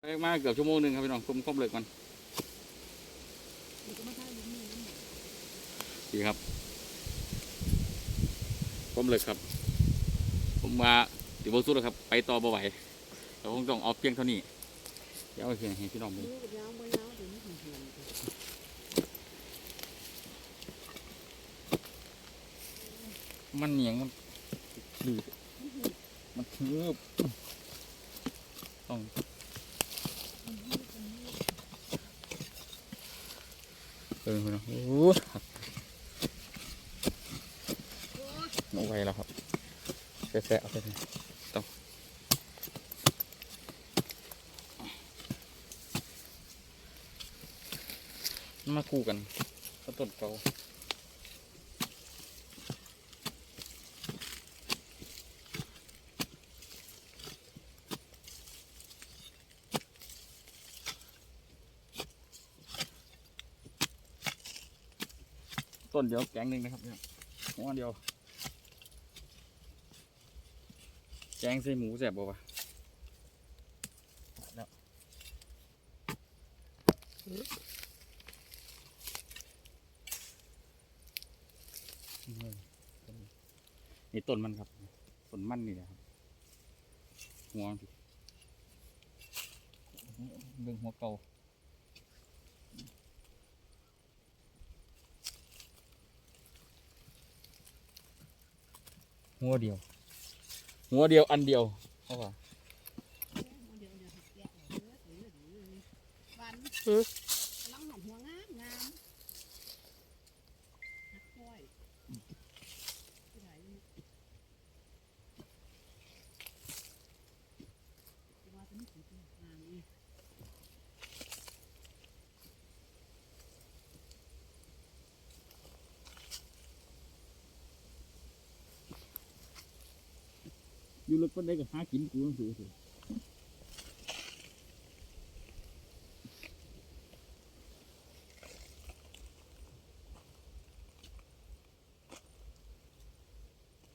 ไปมากเกือบชั่วโมงหนึ่งครับพี่น้องคุมคบเลยมันดีครับครบเลยครับ ผมมาติบสุดแล้วครับ ไปต่อบ่ไหวเราคงต้องเอาเพียงเท่านี้เดี๋ยวเอาเพียงให้พี่น้องดูมันเหนียงมันดื้อมันเทือบต้อง เออพี่น้องโอ้โหเอาไวแล้วครับแซะๆเอาไปเลยต้องมาคู่กันต้นเก่า ต้นเดียวแกงหนึ่งนะครับเนี่ยหัวเดียว แกงใส่หมูแซ่บบ่วะแล้วนี่ต้นมันครับต้นมันนี่แหละครับหัวมันสิเบิ่งหัวเก่า หัวเดียว หัวเดียวอันเดียวเข้าะว่า หือ กำลังหันหัวงามงามนักกล้วยที่ไหนที่ว่าจะไม่ถึงงามนี่ อยู่ลึกก็ได้ก็หากินกูต้องซื้อสิ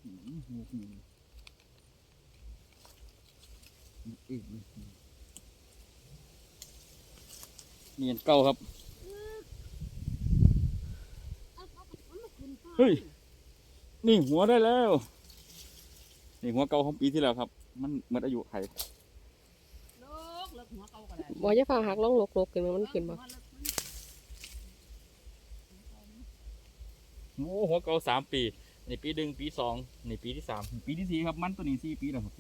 อืมหูหูอีกเนียนเก่าครับเอาเอาเอามาขึ้นฟ้าเฮ้ย นี่หัวได้แล้ว นี่หัวเก่าของปีที่แล้วครับ มันหมดอายุไขเลิกเลิกหัวเก่าก็ได้บ่จะพาหักล่องลกๆขึ้นมามันขึ้นบ่หัวเลิกมันโอ้หัวเก่าสามปีนี่ปีหนึ่งปีสองนี่ปีที่สามปีที่สี่ครับมันตัวนี้สี่ปีแล้วครับ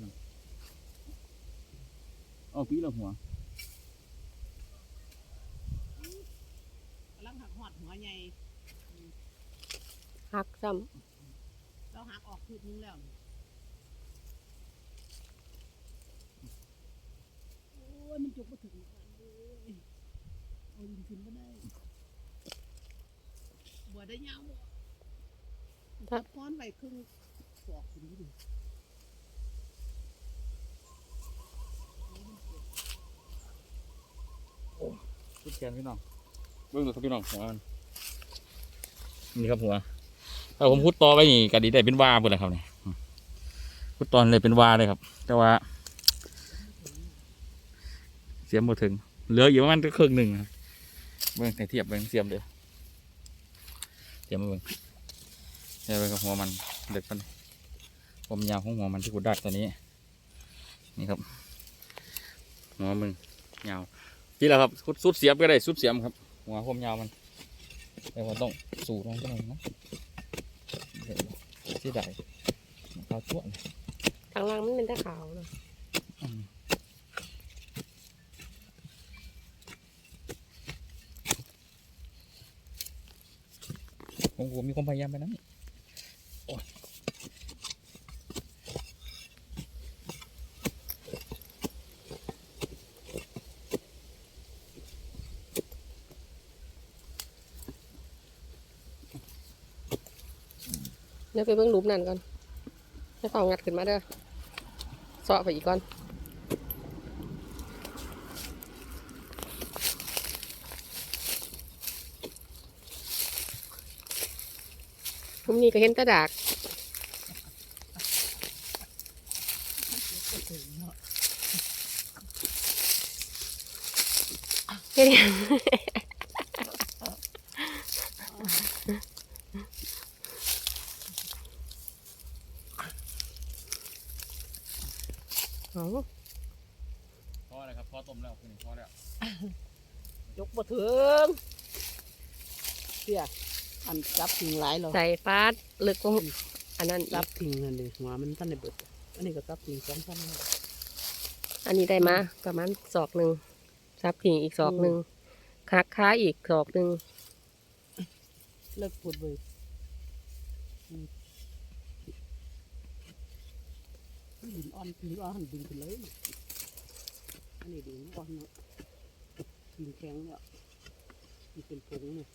เอาปีละหัวกำลังหักหอดหัวใหญ่หักซ้เราหักออกคืบนึงแล้วนี่โอ้ ยมันจุกมาถึงกันเลยเอาดินขึ้นก็ได้บัวได้ยาวบ่ำถ้าค้อนไปครึ่งปอกขึ้นดิพุดแกนพี่น้องเบิ้งดูครับพี่น้องหัวมันนี่ครับหัวถ้าผมพุดต่อไปนี่ก็ดีได้เป็นวาหมดเลยครับเนี่ยพุดตอนเลยเป็นวาเลยครับ แต่ว่าเสียมหมดถึง เหลืออยู่ประมาณครึ่งหนึ่งครับเบิ้งแต่เทียบเบิ้งเสียมเลยเสียมมาเบิ้งเทียบเบิ้งกับหัวมันเด็กปันผมยาวของหัวมันที่กุดดักตัวนี้ นี่ครับ หัวมึงยาวพี่แล้วครับสุดเสียบก็ได้สุดเสียมครับ หัวผมยาวมันแต่ว่าต้องสูลงไปหน่อยนะเดี๋ยวที่ใดมันเข้าชั่วทางล่างมันเป็นตะขาวเนาะอืมผมมีความพยายามไปนะนี่โอ้ยเดี๋ยวไปเบิ่งรูปนั่นก่อนให้เขางัดขึ้นมาเด้อเสาะไปอีกก่อน มนี่ก็เห็นแตะดากก็ถึงเนาะเฮ็ดหยังเอาพอแล้วครับพอต้มแล้วคุณพอแล้ว ยกบ่ถึงเสีย อันจับทิ้งหลายเหรอใส่ฟาดลึกกว่าอันนั้นอีจับกทิ้งนั่นเลยหัวมันท่านได้เบิดอันนี้ก็จับทิ้งสองพันแล้ว อันนี้ได้มาประมาณศอกหนึ่งซับผิงอีกศอกหนึ่งคักค้าอีกศอกหนึ่งเลิกปวดเลยอืมดินอ่อนดินอ่อนดินขึ้นเลย อันนี้ดินอ่อนเนาะดินแข็งเนี่ยมันเป็นผงเนี่ย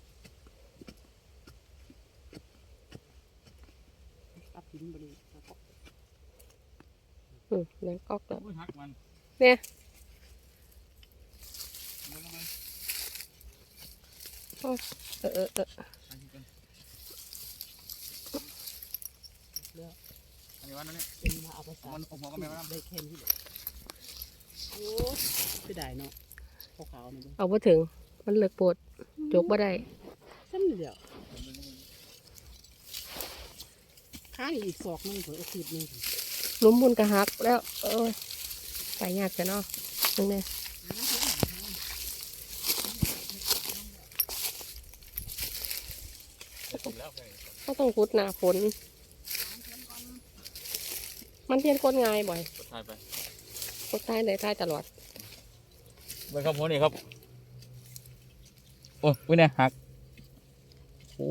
ตัดทิ้งไปเลยแล้วก็อืมนั่นก๊อกแล้วโอ้ยหักมันเนี่ยมันก็มันเออเออเอออันนี้กันเลือกอันนี้วันนั้นเนี่ยเป็นมาเอาไปสามันผมก็ไม่ว่าได้แค่นี้เลยโอ้ไม่ได้เนาะขาวๆนี่เด้อเอาบ่ถึง มันเลิกปวดจกบ่ได้ซ้ำเดียว ข้างอีกศอกหนึงเผื่อเอาคืบหนึงล้มบุญกระหักแล้วเอ้ยไปยากจะเนาะนึงเนี่ยก็ต้องพุดหนาฝนมันเทียนคนง่ายบ่อยกดท้ายไปกดท้ายได้ท้ายตลอดเบิ่งครับหัวนี่ครับ โอ้ยวิเนี่ยหัก โอ้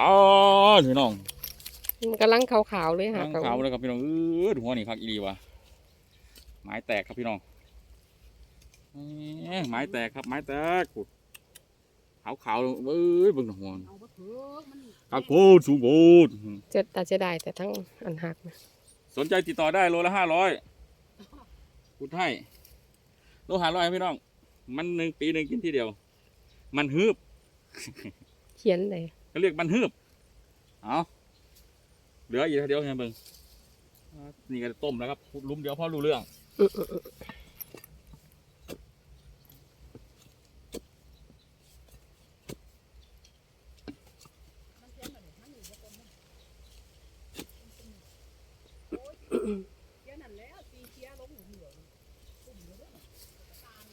อ้าวพี่น้องมันกำลังขาวๆเลยค่ะทั้งขาวเลยครับพี่น้องเออหัวนี่คักอีดีว่ะไม้แตกครับพี่น้องแหมไม้แตกครับไม้แตกขาวขาวๆเอ้ยเบิ่งหน่อยหัวเอาบ่ถือมันขาวโคตรสูงโคตรเจ็ดแต่จะได้แต่ทั้งอันหักนะสนใจติดต่อได้โลละห้าร้อยพูดให้โลห้าร้อยพี่น้อง มันหนึ่งปีหนึ่งกินทีเดียว มันฮึบเขียนเลย เขาเรียกบันฮึบเอาเหลืออีกเดียวเห็นเบิ่งนี่ก็ต้มแล้วครับลุ้มเดียวพอรู้เรื่อง อืออืออือ เดี๋ยวนั่นแล้วตีเชียร์ลงเหลืองตุ่มเลยเด้อตาล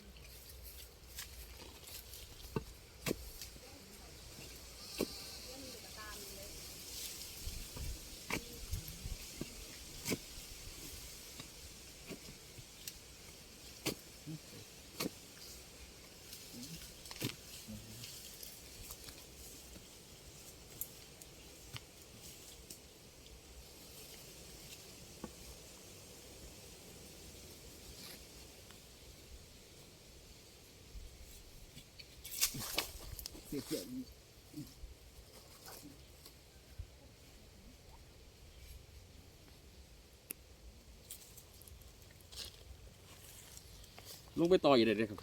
ลุงไปต่ออีกเลยเด้อครับ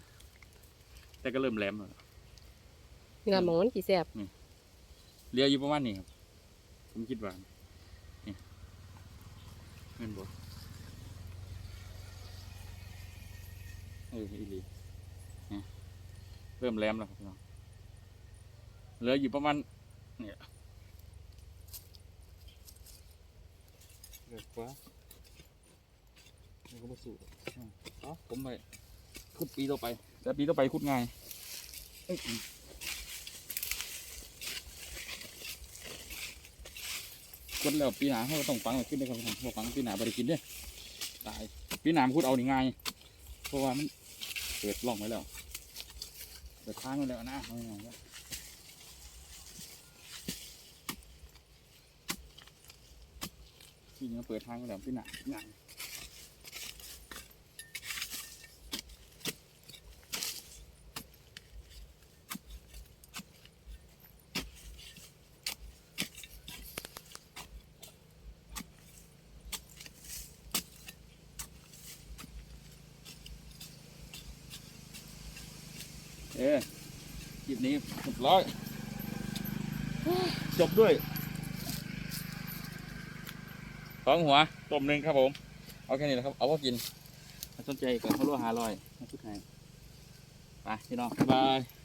แต่ก็เริ่มแหลมแล้วนี่ละหมองมันกี่แสบเหลืออยู่ประมาณนี้ครับ ผมคิดว่านี่เงินบดเอออีหลีนี่เริ่มแหลมแล้วครับพี่น้อง เหลืออยู่ประมาณเนี่ยเหลือกว่าแล้วก็มาสู่อืมเอ๋อผมไปขุดปีต่อไป แต่ปีต่อไปขุดง่ายเอ้ยคนแล้วปีหนาเขาก็ต้องฟังมันขึ้นได้ครับผมพอฟังปีหนาบริกินเด้อตายปีหนามันพูดเอานี่ง่าย เพราะว่ามันเปิดล่องไว้แล้วเปิดทางไว้แล้วนะเอาง่ายๆ ว่าปีนี้มันเปิดทางไว้แล้วปีหนาง่ายเอ๊คลิปนี้เรียบร้อย จบด้วย สองหัวต้มหนึ่งครับผม เอาแค่นี้แหละครับ เอาพอกินสนใจกับเขาโลหาร้อยสุดท้ายไปพี่น้องบ๊ายบาย